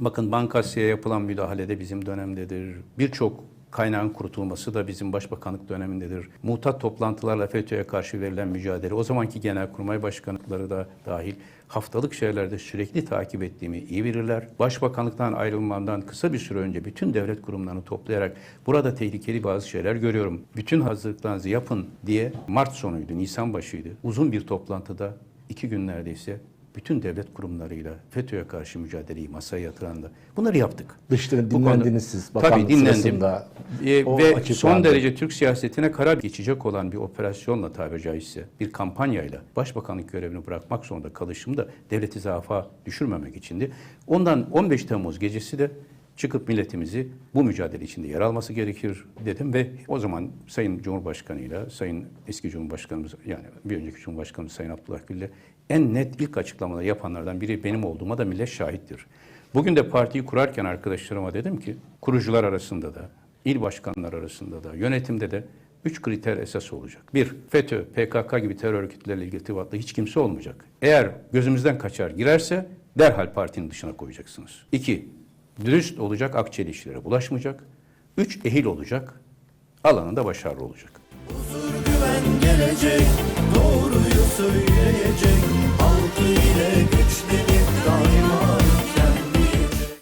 Bakın Bankasya'ya yapılan müdahale de bizim dönemdedir. Birçok kaynağın kurutulması da bizim başbakanlık dönemindedir. Mutat toplantılarla FETÖ'ye karşı verilen mücadele, o zamanki genelkurmay başkanlıkları da dahil haftalık şeylerde sürekli takip ettiğimi iyi bilirler. Başbakanlıktan ayrılmamdan kısa bir süre önce bütün devlet kurumlarını toplayarak burada tehlikeli bazı şeyler görüyorum. Bütün hazırlıklarınızı yapın diye Mart sonuydu, Nisan başıydı. Uzun bir toplantıda iki gün neredeyse bütün devlet kurumlarıyla FETÖ'ye karşı mücadeleyi masaya yatıran da bunları yaptık. Konuda- dinlendiniz siz Tabii bakanlık dinlendim. sırasında. Ee, o ve son derece Türk siyasetine karar geçecek olan bir operasyonla tabiri caizse bir kampanyayla başbakanlık görevini bırakmak zorunda kalışım da devleti zaafa düşürmemek içindi. Ondan 15 Temmuz gecesi de çıkıp milletimizi bu mücadele içinde yer alması gerekir dedim ve o zaman Sayın Cumhurbaşkanıyla, Sayın eski Cumhurbaşkanımız yani bir önceki Cumhurbaşkanımız Sayın Abdullah Gül'le en net ilk açıklamaları yapanlardan biri benim olduğuma da millet şahittir. Bugün de partiyi kurarken arkadaşlarıma dedim ki kurucular arasında da, il başkanlar arasında da, yönetimde de üç kriter esas olacak. Bir, FETÖ, PKK gibi terör örgütleriyle ilgili irtibatlı hiç kimse olmayacak. Eğer gözümüzden kaçar girerse derhal partinin dışına koyacaksınız. İki, dürüst olacak, akçeli işlere bulaşmayacak. Üç, ehil olacak, alanında başarılı olacak. Huzur güven gelecek Doğruyu söyleyecek Halkı ile güçlenecek